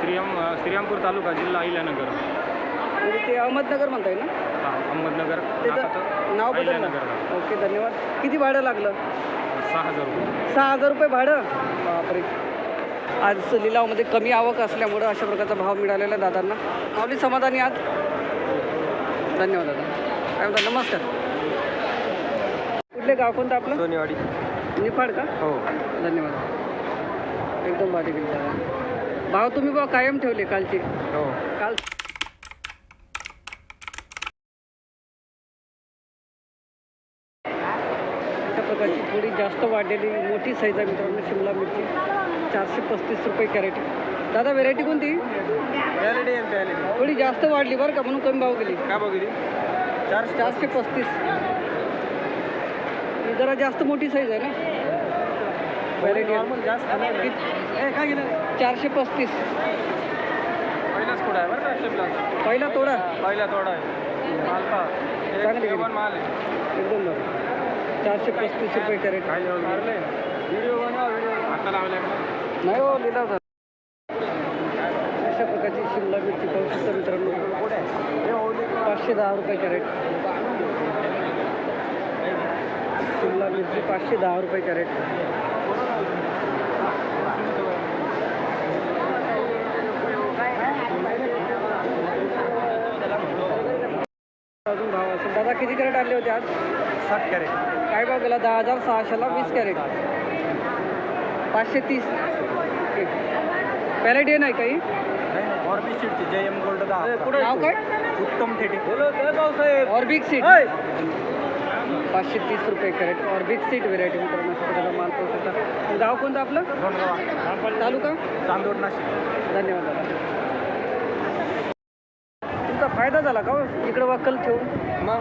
श्रीराम श्रीरामपूर तालुका जिल्हा अहिल्यानगर. म्हणजे ते अहमदनगर म्हणताय ना? हा, अहमदनगर त्याचं नाव बदललं. अहिल्यानगर ओके धन्यवाद. किती भाडं लागलं? सहा हजार रुपये. सहा हजार रुपये भाडं? बापरे. आज लिलावामध्ये कमी आवक असल्यामुळं अशा प्रकारचा भाव मिळालेला आहे दादांना. माऊली समाधानी आज धन्यवाद दादा. काय म्हणता नमस्कार. कुठले गाव कोणतं आपलं? सोनेवाडी. निफाड का? हो. धन्यवाद. एकदम भारी गेली भाव तुम्ही बा कायम ठेवले कालचे. हो. काल प्रकारची थोडी जास्त वाढलेली मोठी साईज आहे मित्रांनो शिमला मिरची. चारशे पस्तीस रुपये कॅरेट. दादा व्हेरायटी कोणती? थोडी जास्त वाढली बरं का म्हणून कमी भाव गेली काय बघितली चारशे चारशे पस्तीस. ही जरा जास्त मोठी साईज आहे ना? व्हरायटी जास्त काय गेलं? चारशे पस्तीस. पहिलाच कुठं आहे बरं का शिमला? पहिला तोडा. पहिला तोडा आहे. माल पहा. एक चांगली गेली. जेवण माल आहे. एकदम बरं. चारशे पस्तीस रुपये कॅरेट. व्हिडिओ बनवा व्हिडिओ आता लावले नाही हो लिहिला होता अशा प्रकारची शिमला मिरची पाहू शकता मित्रांनो पाचशे दहा रुपये कॅरेट शिमला मिरची पाचशे दहा रुपये कॅरेट अजून भाव असेल. दादा किती कॅरेट आणले होते आज? साठ कॅरेट. काय भाव गेला? दहा हजार सहाशेला वीस कॅरेट. पाचशे तीस. पॅलेट नाही काही? नाही ऑर्बी सीटची जय एम गोल्ड दहा नाव काय उत्तम थेटे ऑर्बिक सीट पाचशे तीस रुपये कॅरेट ऑर्बिक सीट व्हेरायटी मित्रांनो प्रकारचा माल पाहू शकता गाव कोणतं आपलं तालुका चांदोड नाशिक धन्यवाद दादा तुमचा फायदा झाला का हो? इकडं वाकल ठेवून मग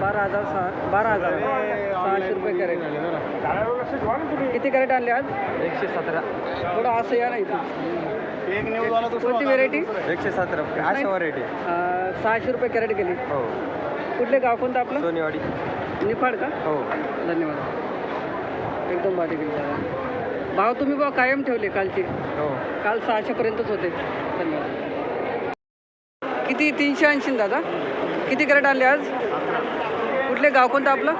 बारा हजार सहा बारा हजार सहाशे रुपये कॅरेट किती कॅरेट आणले आज एकशे सतरा थोडं असं या ना कोणती व्हेरायटी एकशे सतरा अशा व्हरायटी सहाशे रुपये कॅरेट गेली हो. कुठले गाव कोणतं आपलं? सोनेवाडी. निफाड का? हो. धन्यवाद. एकदम भारी गेली दादा भाव तुम्ही बा कायम ठेवले कालचे. हो. काल सहाशेपर्यंतच होते. धन्यवाद. किती? तीनशे ऐंशी दादा. किती कॅरेट आणले आज? कुठले गाव कोणतं आपलं?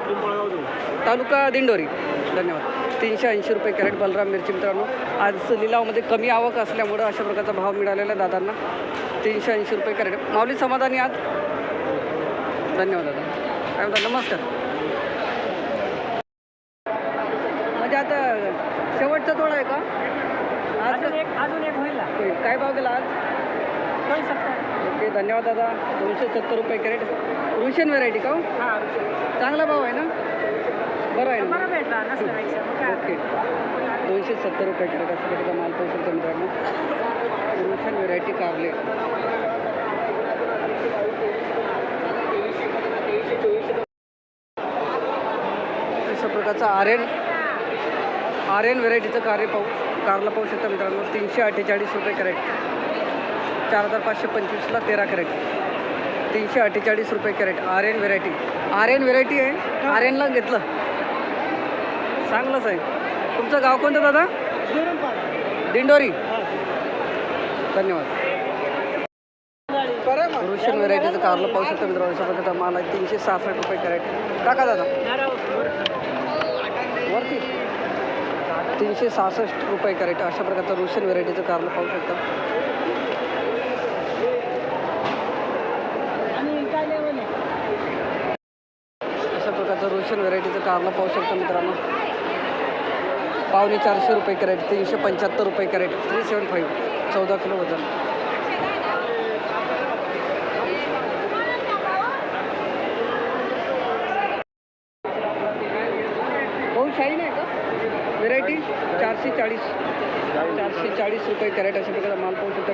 तालुका दिंडोरी. धन्यवाद. तीनशे ऐंशी रुपये कॅरेट बलराम मिरची मित्रांनो. आज लिलावामध्ये कमी आवक असल्यामुळं अशा प्रकारचा भाव मिळालेला आहे दादांना. तीनशे ऐंशी रुपये कॅरेट. माऊली समाधानी आज धन्यवाद दादा. काय म्हणता नमस्कार. म्हणजे आता शेवटचा तोडा आहे का? आज अजून एक होईल. काय भाव गेला आज? ओके धन्यवाद दादा. दोनशे सत्तर रुपये कॅरेट. रुशियन व्हेरायटी का हो? चांगला भाव आहे ना? बरं आहे ना. भेटला नसल्यापेक्षा मग काय ओके. दोनशे सत्तर रुपये कॅरेट असं प्रकारचा माल पाहू शकतो मित्रांनो. रुशियन व्हेरायटी कारले अशा प्रकारचा आर्यन आर्यन व्हेरायटीचं कार्य पाहू कारला पाहू शकता मित्रांनो. तीनशे अठ्ठेचाळीस रुपये कॅरेट चार हजार पाचशे पंचवीसला तेरा कॅरेट तीनशे अठ्ठेचाळीस रुपये crate Aryan variety Aryan variety आहे. आर्यनला घेतलं. चांगलंच आहे. तुमचं गाव कोणतं दादा? दिंडोरी. धन्यवाद. रुशियन व्हेरायटीचं कारलं पाहू शकता मित्रांनो. अशा प्रकारचा माल आहे. तीनशे सहासष्ट रुपये कॅरेट. टाका दादा. वरती. तीनशे सहासष्ट रुपये कॅरेट. अशा प्रकारचं रुशियन व्हेरायटीचं कारलं पाहू शकता. अशा प्रकारचं रुशन व्हेरायटीचं कारलं पाहू शकता मित्रांनो. पावणे चारशे रुपये कॅरेट तीनशे पंच्याहत्तर रुपये कॅरेट थ्री सेवन फाईव्ह चौदा किलो वजन. भाऊ शाईन आहे का? व्हेरायटी चारशे चाळीस चारशे चाळीस रुपये कॅरेट अशा प्रकारचा माल पाहू शकतो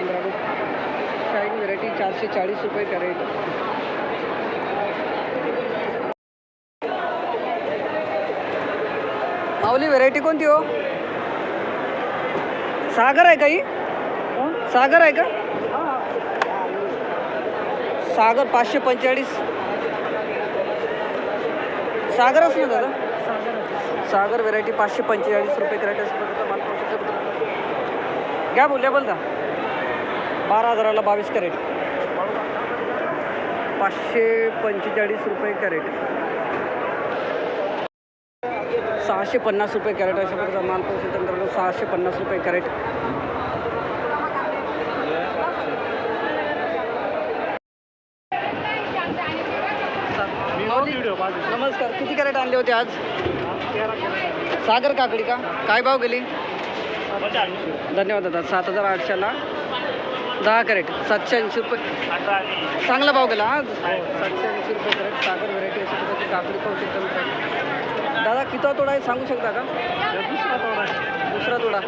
शाईन व्हेरायटी चारशे चाळीस रुपये कॅरेट. माऊली व्हेरायटी कोणती हो? सागर आहे का ही? सागर आहे का? सागर पाचशे पंचेचाळीस. सागरच ना दादा? सागर व्हेरायटी पाचशे पंचेचाळीस रुपये कॅरेट असं प्रकारचा बोलल्या बोल का बारा हजाराला बावीस कॅरेट पाचशे पंचेचाळीस रुपये कॅरेट सहाशे पन्नास रुपये कॅरेट अशा प्रकारचा माल पाहू शकता मित्रांनो सहाशे पन्नास रुपये कॅरेट. नमस्कार. किती कॅरेट आणले होते आज? सागर काकडी का? काय भाव गेली? धन्यवाद दादा. सात हजार आठशेला. दहा कॅरेट. सातशे ऐंशी रुपये. चांगला भाव गेला आज सातशे ऐंशी रुपये कॅरेट. सागर व्हरायटी अशी प्रकारची काकडी पाहू शकता. दादा किती तोडा आहे सांगू शकता का? दुसरा तोडा. दुसरा तोडा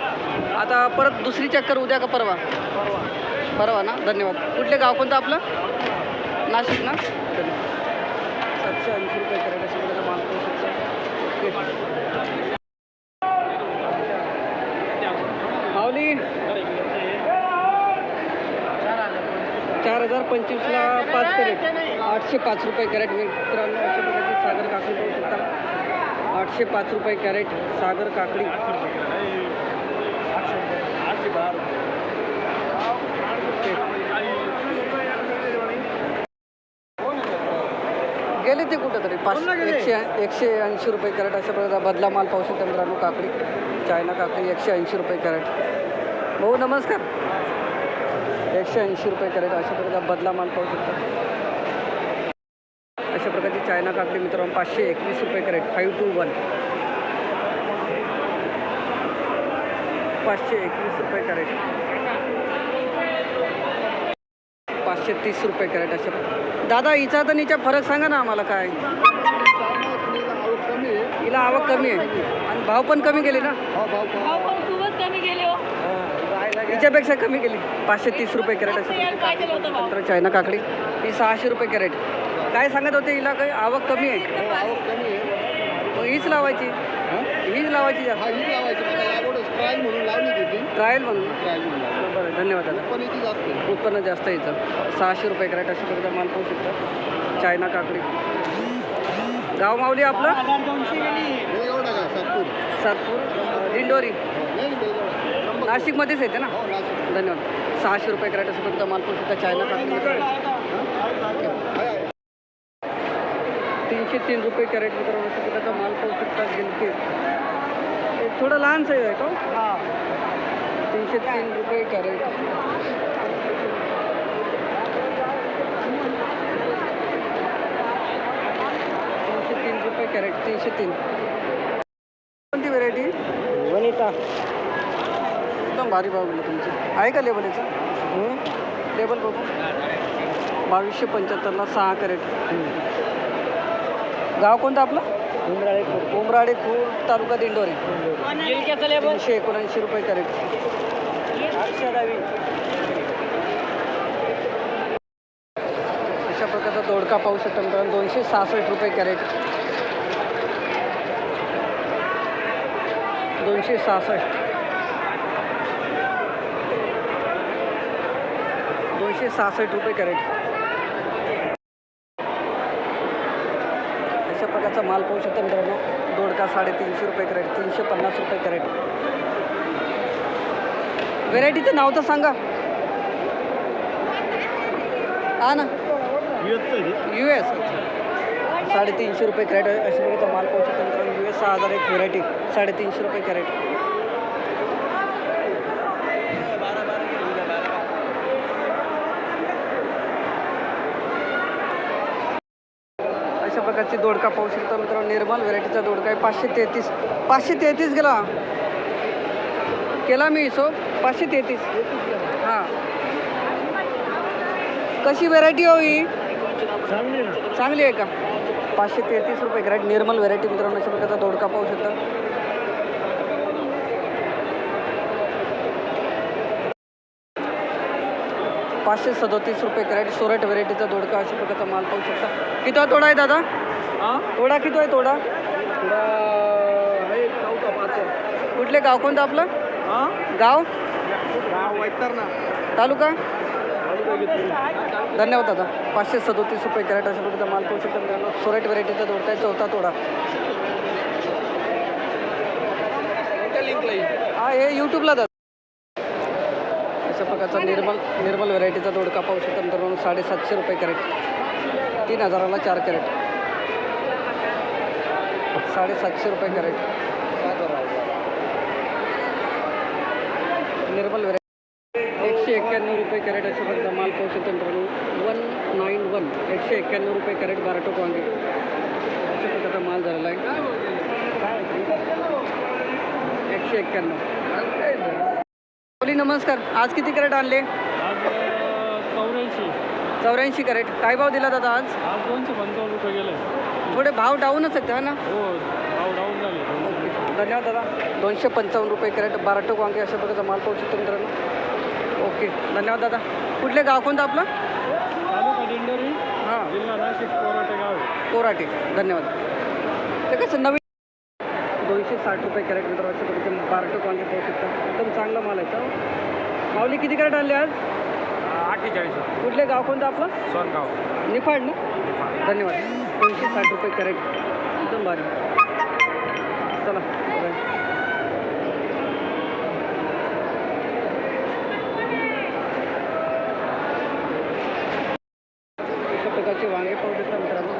आता परत दुसरी चक्कर उद्या का परवा? परवा ना? धन्यवाद. कुठले गाव कोणतं आपलं? नाशिक ना? सातशे ऐंशी रुपये करायला अशा प्रकारचा माल पाहू शकता. माऊली. चार हजार पंचवीसला पाच कॅरेट. आठशे पाच रुपये कॅरेट. मित्रांनो अशा प्रकारची सागर काकडी करू शकता आठशे पाच रुपये कॅरेट सागर काकडी. गेले ते कुठं तरी पाच एकशे एकशे ऐंशी रुपये कॅरेट अशा प्रकारचा बदला माल पाहू शकता मित्रांनो काकडी. चायना काकडी एकशे ऐंशी रुपये कॅरेट. भाऊ नमस्कार. एकशे ऐंशी रुपये कॅरेट अशा प्रकारचा बदला माल पाहू शकता. अशा प्रकारची चायना काकडी मित्रांनो पाचशे एकवीस रुपये कॅरेट फाईव्ह टू वन पाचशे एकवीस रुपये कॅरेट. पाचशे तीस रुपये कॅरेट अशा. दादा हिचा तर नीचा फरक सांगा ना आम्हाला काय. हिला आवक कमी आहे. आणि भाव पण कमी गेले ना. खूपच कमी गेले हो. हिच्यापेक्षा कमी गेली. पाचशे तीस रुपये कॅरेट नंतर चायना काकडी. ही सहाशे रुपये कॅरेट. काय सांगत होते हिला काही? आवक कमी आहे. मग हीच लावायची. हीच लावायची जास्त. ट्रायल म्हणून बरं धन्यवाद दादा. उत्पन्न जास्त यायचं सहाशे रुपये कॅरेट अशा प्रकारचा माल पाहू शकता. चायना काकडी. गाव माऊली आपलं? सातपूर. अं, दिंडोरी. नाशिकमध्येच येते ना? धन्यवाद. सहाशे रुपये कॅरेट प्रकारचा माल पाहू शकता. चायना काकडी. तीनशे तीन रुपये कॅरेट मित्रांनो अशा प्रकारचा माल पाहू शकता गिलके थोडं लहान साईज आहे का हो? तीनशे तीन रुपये कॅरेट. तीनशे तीन रुपये कॅरेट तीनशे तीन. कोणती व्हेरायटी वनिता. एकदम भारी भाव गेला तुमची. आहे का लेबल याचं? लेबल बघू. बावीसशे पंच्याहत्तरला सहा कॅरेट. गाव कोणतं आपलं? उमराळे खूर तालुका दिंडोरी तीनशे एकोणऐंशी रुपये कॅरेट. अशा प्रकारचा दोडका पाहू शकता मित्रांनो दोनशे सहासष्ट रुपये कॅरेट. दोनशे सहासष्ट. दोनशे सहासष्ट रुपये कॅरेट. अशा प्रकारचा माल पाहू शकता मित्रांनो. दोडका साडेतीनशे रुपये कॅरेट तीनशे पन्नास रुपये कॅरेट. व्हेरायटीचं नाव तर सांगा. हा ना? यू एस साडेतीनशे रुपये कॅरेट अशा प्रकारचा माल पाहू शकता मित्रांनो. यू एस सहा हजार एक व्हेरायटी साडेतीनशे रुपये कॅरेट अशा प्रकारची दोडका पाहू शकता मित्रांनो. निर्मल व्हेरायटीचा दोडका आहे. पाचशे तेहतीस. पाचशे तेहतीस गेला. केला मी हिशोब. पाचशे तेहतीस. हां. कशी व्हेरायटी हो ही? चांगली आहे का? पाचशे तेहतीस रुपये कॅरेट निर्मल व्हेरायटी मित्रांनो अशा प्रकारचा दोडका पाहू शकता. पाचशे सदोतीस रुपये कॅरेट सोरट व्हेरायटीचा दोडका अशा प्रकारचा माल पाहू शकता. किती हा तोडा आहे दादा? तोडा किती आहे तोडा? कुठले गाव कोणतं आपलं? गाव? तालुका? धन्यवाद दादा. पाचशे सदोतीस रुपये कॅरेट अशा प्रकारचा माल पाहू शकता सोरेट व्हरायटीचा तोडता आहे चौथा तोडा. हा हे यूट्यूबला दादा. प्रकारचा निर्मल निर्मल व्हरायटीचा दोडका पाहू शकता. मित्रांनो साडेसातशे रुपये कॅरेट. तीन हजाराला चार कॅरेट. साडेसातशे रुपये कॅरेट. निर्मल व्हरायटी एकशे एक्क्याण्णव रुपये कॅरेट अशा प्रकारचा माल पाहू शकतो मित्रांनो. One nine one. एकशे एक्क्याण्णव रुपये कॅरेट बाराटो वांगे. अशा प्रकारचा माल झालेला आहे. एकशे एक्क्याण्णव. बोली नमस्कार. आज किती कॅरेट आणले? चौऱ्याऐंशी. चौऱ्याऐंशी कॅरेट. काय भाव दिला दादा आज? आज दोनशे पंचावन्न रुपये गेले. थोडे भाव डाऊनच आहेत ना? हो भाव डाऊन झाले. धन्यवाद दादा. दोनशे पंचावन्न रुपये कॅरेट. बाराटोक वांगे अशा प्रकारचा माल पाहू शकतो मित्रांनो. ओके. धन्यवाद दादा. कुठले गाव कोणतं आपलं? हां. जिल्हा नाशिक कोराटे गाव. कोराटे. धन्यवाद. ते कसं नवीन दोनशे साठ रुपये कॅरेट मित्र अशा प्रकारचे बाराटोक वांगे पाहू शकता एकदम चांगला माल आहे तो. माऊली किती कॅरेट आणले आज? अठ्ठेचाळीस कुठले गाव कोणतं आपलं? सोनगाव. निफाड ना? धन्यवाद. दोनशे साठ रुपये कॅरेट. एकदम भारी. चला वांगे पाहू शकता मित्रांनो.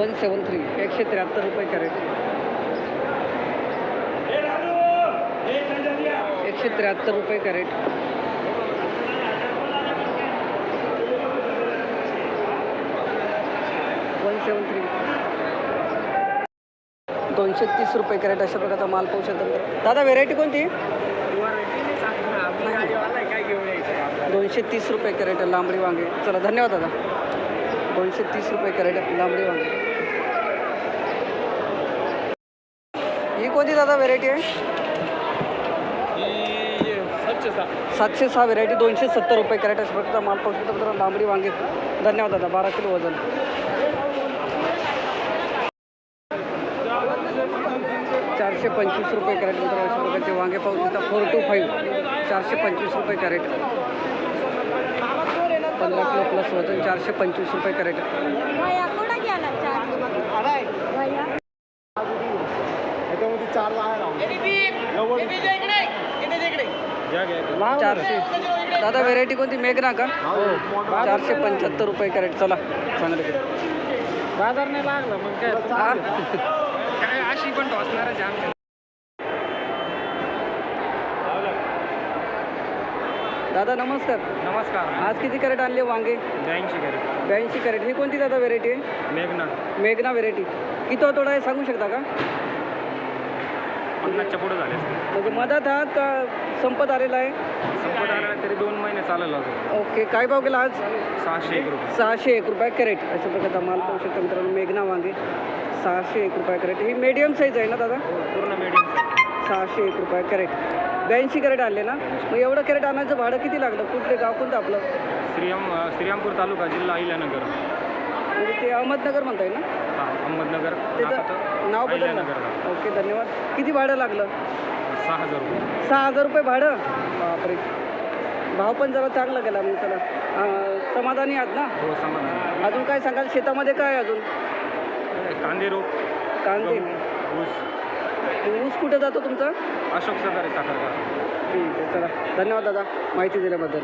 वन सेवन थ्री एकशे त्र्याहत्तर रुपये कॅरेट. एकशे त्र्याहत्तर रुपये कॅरेट. वन सेवन थ्री दोनशे तीस रुपये कॅरेट अशा प्रकारचा माल पाहू शकता. दादा व्हेरायटी कोणती? दोनशे तीस रुपये कॅरेट लांबडी वांगे. चला धन्यवाद दादा. दोनशे तीस रुपये कॅरेट लांबडी वांगे. ही कोणती दादा व्हेरायटी आहे? सातशे सहा व्हेरायटी दोनशे सत्तर रुपये कॅरेट अशा प्रकारचा माल पाहू शकता मित्रांनो लांबडी वांगे. धन्यवाद दादा बारा किलो वजन. चारशे पंचवीस रुपये कॅरेट मित्रांनो अशा प्रकारचे वांगे पाहू शकता फोर टू फाईव्ह चारशे पंचवीस रुपये कॅरेट पंधरा किलो प्लस वजन चारशे पंचवीस रुपये कॅरेट चार? चारशे दादा व्हेरायटी कोणती? मेघना का? चारशे पंच्याहत्तर रुपये कॅरेट चला चांगले बाजार नाही लागला मग काय? अशी पण आमच्या दादा नमस्कार. नमस्कार. आज किती कॅरेट आणले वांगे? ब्याऐंशी कॅरेट ब्याऐंशी कॅरेट ही कोणती दादा व्हेरायटी आहे? मेघना. मेघना व्हेरायटी किती तोडा आहे सांगू शकता का? पन्नासच्या पुढे झाले म्हणजे मधात हा का संपत आलेला आहे. संपत आला तरी दोन महिने चालेल अजून ओके काय भाव गेला आज? सहाशे एक रुपये. सहाशे एक रुपये कॅरेट. अशा प्रकारचा माल पाहू शकता मित्रांनो मेघना वांगे. सहाशे एक रुपये कॅरेट. ही मीडियम साईज आहे ना दादा? पूर्ण मीडियम सहाशे एक रुपये कॅरेट. ब्याऐंशी कॅरेट आणले ना? मग एवढं कॅरेट आणायचं भाडं किती लागलं? कुठले गाव कोणतं आपलं? श्रीराम श्रीरामपूर तालुका जिल्हा अहिल्यानगर. म्हणजे ते अहमदनगर म्हणताय ना? हा, अहमदनगर त्याचं नाव अहिल्यानगर ओके धन्यवाद. किती भाडं लागलं? सहा हजार रुपये. सहा हजार रुपये भाडं? बापरे. भाव पण जरा चांगला गेला मग चला अं, समाधानी आहात ना? हो समाधान. अजून काय सांगाल? शेतामध्ये काय अजून? कांदे रोप कांदे. ऊस. ऊस कुठं जातो तुमचा? अशोक सदारे साखरकार ठीक आहे चला. धन्यवाद दादा माहिती दिल्याबद्दल.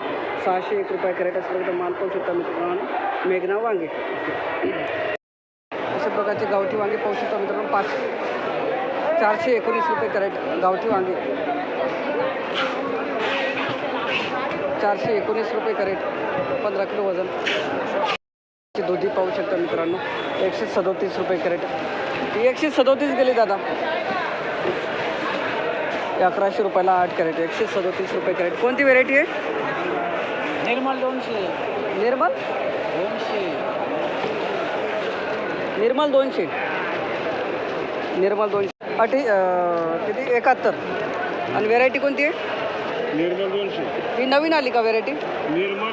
सहाशे एक रुपये कॅरेट असलं तर माल पाहू शकता मित्रांनो मेघना वांगे. अशा प्रकारचे गावठी वांगे पाहू शकता मित्रांनो पाच चारशे एकोणीस रुपये कॅरेट गावठी वांगे. चारशे एकोणीस रुपये कॅरेट पंधरा किलो वजन. दुधी पाहू शकता मित्रांनो एकशे सदोतीस रुपये कॅरेट. एकशे सदोतीस गेली दादा. अकराशे रुपयाला आठ कॅरेट एकशे सदोतीस रुपये कॅरेट. कोणती व्हेरायटी आहे? निर्मल दोनशे. निर्मल? दोनशे. निर्मल दोनशे. निर्मल दोनशे. अठी किती? एकाहत्तर. आणि व्हेरायटी कोणती आहे? निर्मल दोनशे. ही नवीन आली का व्हेरायटी निर्मल.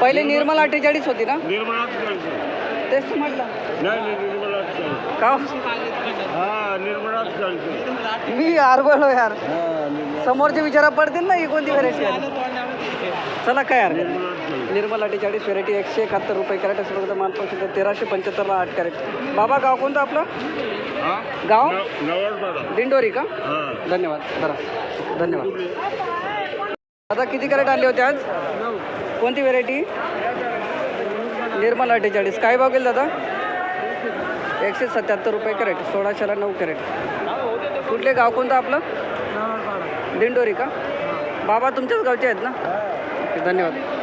पहिले निर्मल अठ्ठेचाळीस होती ना? निर्मल तेच म्हटलं. का? हा मी आरबळलो यार. हा निर्मल समोरचे विचारा पडतील ना ही कोणती व्हेरायटी आहे? चला काय यार निर्मल अठ्ठेचाळीस व्हेरायटी एकशे एकाहत्तर रुपये कॅरेट असं बघा माल पाहू शकता तेराशे पंच्याहत्तरला आठ कॅरेट. बाबा गाव कोणतं आपलं? हा? गाव? दिंडोरी का? हा. धन्यवाद. बरं. धन्यवाद. आता किती कॅरेट आणले होते आज? कोणती व्हेरायटी निर्मल अठ्ठेचाळीस काय भाव गेले दादा? एकशे सत्याहत्तर रुपये कॅरेट सोळाशेला नऊ कॅरेट. कुठले गाव कोणतं आपलं? दिंडोरी का? बाबा तुमच्याच गावचे आहेत ना? ओके, धन्यवाद.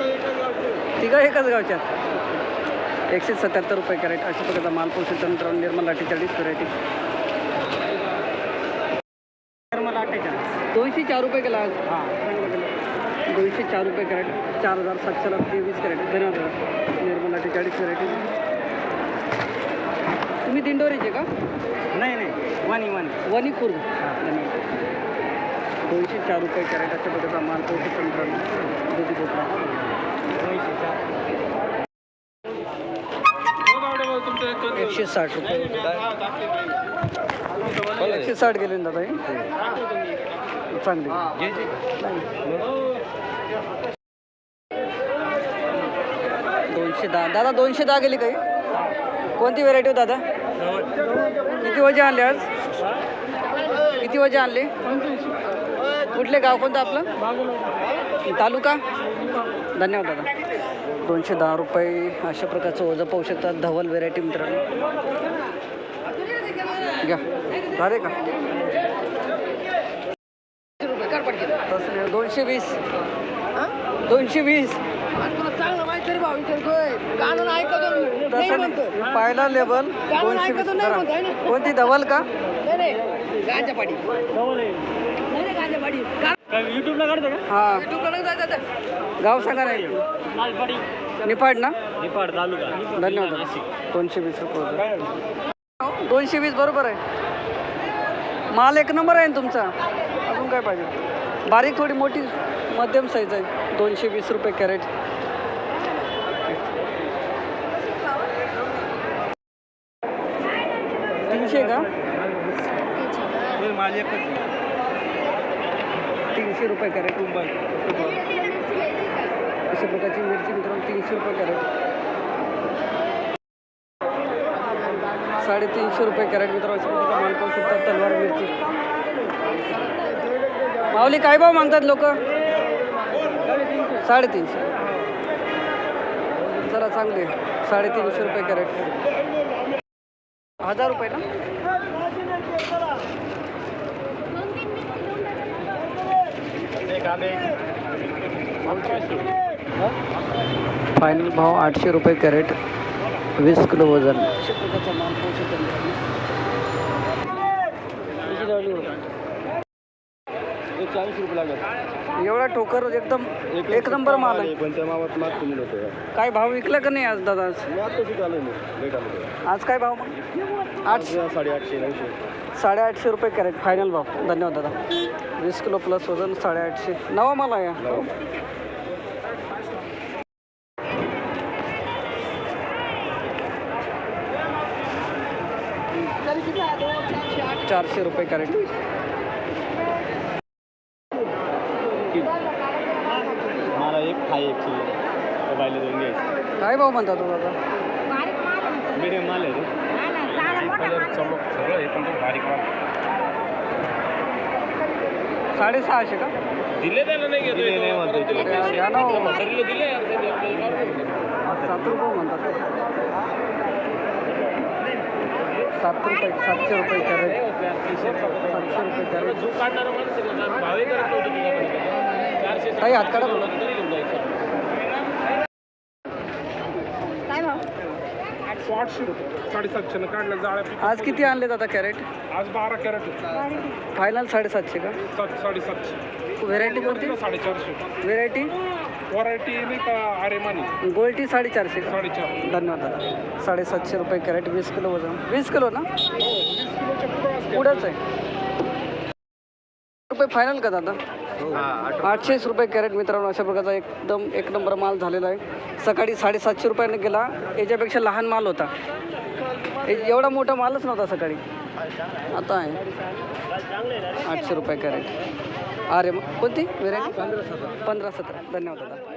तिघं एकच गावचे आहेत. एकशे सत्याहत्तर रुपये कॅरेट. अशा प्रकारचा माल पोषण मित्रांनो निर्मल अठ्ठेचाळीस व्हेरायटी दोनशे चार रुपये केला आज. दोनशे चार रुपये कॅरेट. चार हजार सातशेला तेवीस कॅरेट. धन्यवाद निर्मल अठ्ठेचाळीस व्हेरायटी तुम्ही दिंडोरीचे का? नाही नाही. वाणी वाणी. वणी पूर्व धन्यवाद दोनशे चार रुपये कॅरेट. अशा प्रकारचा माल पोषण मित्रांनो. दुधी भोपळा एकशे साठ रुपये. एकशे साठ गेले ना दादा हे. चांगले. दोनशे दहा. दादा दोनशे दहा गेली काही? कोणती व्हेरायटी हो दादा? किती वजे आणले आज? किती वजे आणले? कुठले गाव कोणतं आपलं? तालुका? धन्यवाद दादा. दोनशे दहा रुपये अशा प्रकारचं ओझं पाहू शकतात धवल व्हेरायटी मित्रांनो. घ्या. झाले का? तसं नाही, दोनशे वीस. दोनशे वीस. तसं नाही. पाहिला लेबल दोनशे वीस. कोणती धवल का? युट्यूबला काढतो का? हा. गाव सांगा निफाड ना? निपाड तालुका. धन्यवाद. दोनशे वीस रुपये होतं. दोनशे वीस बरोबर आहे. माल एक नंबर आहे ना तुमचा? अजून काय पाहिजे? बारीक थोडी मोठी मध्यम साईज आहे. दोनशे वीस रुपये कॅरेट. तीनशे का? माझी एकच तीनशे रुपये कॅरेट. मुंबई अशा प्रकारची मिरची मित्रांनो तीनशे रुपये कॅरेट. साडेतीनशे रुपये कॅरेट मित्रांनो अशा प्रकारचा माल पाहू शकतात तलवार मिरची. माऊली काय भाव मागतात लोक? साडेतीनशे. चला चांगले साडेतीनशे रुपये कॅरेट. हजार रुपये ना? फायनल भाव आठशे रुपये कॅरेट वीस किलो वजन. चाळीस रुपये लागत एवढा टोकर एकदम एक नंबर माल आहे. काय भाव विकला का नाही आज दादा आज? काय भाव मग? आठ साडेआठशे नऊशे. साडेआठशे रुपये कॅरेट. फायनल भाव. धन्यवाद दादा. वीस किलो प्लस वजन साडेआठशे. नवा माल आहे हा. चारशे रुपये कॅरेट. मला एक खाय एक शिल्लक तो बायले दोन घ्यायचे काय भाव म्हणता तो दादा? मिडियम माल आहे. रे चमक सगळं हे पण बारीक माल साडेसहाशे का? दिले त्याला नाही घेतो. ठरलं दिले. सात रुपये म्हणतात. सात रुपये सातशे रुपये कॅरेट. सातशे रुपये कॅरेट. काही हात काढा बोलला तरी घेऊन जायचं काय भाव आठशे रुपये. जाळ्या आज किती आणले दादा कॅरेट? आज बारा कॅरेट फायनल साडेसातशे का? सात साडेसातशे. व्हेरायटी कोणती? साडेचारशे. व्हेरायटी व्हरायटी नाही का आरेमानी? गोल्टी साडेचारशे का? साडेचार. धन्यवाद दादा. साडेसातशे रुपये कॅरेट वीस किलो वजन. वीस किलो ना? असते. पुढंच आहे. रुपये फायनल का दादा? आठशेच रुपये कॅरेट मित्रांनो अशा प्रकारचा एकदम एक नंबर माल झालेला आहे. सकाळी साडेसातशे रुपयाने गेला. याच्यापेक्षा लहान माल होता. एवढा मोठा मालच नव्हता सकाळी. आता आहे. आठशे रुपये कॅरेट. अरे मग कोणती? व्हेरायटी? पंधरा सतरा. धन्यवाद दादा.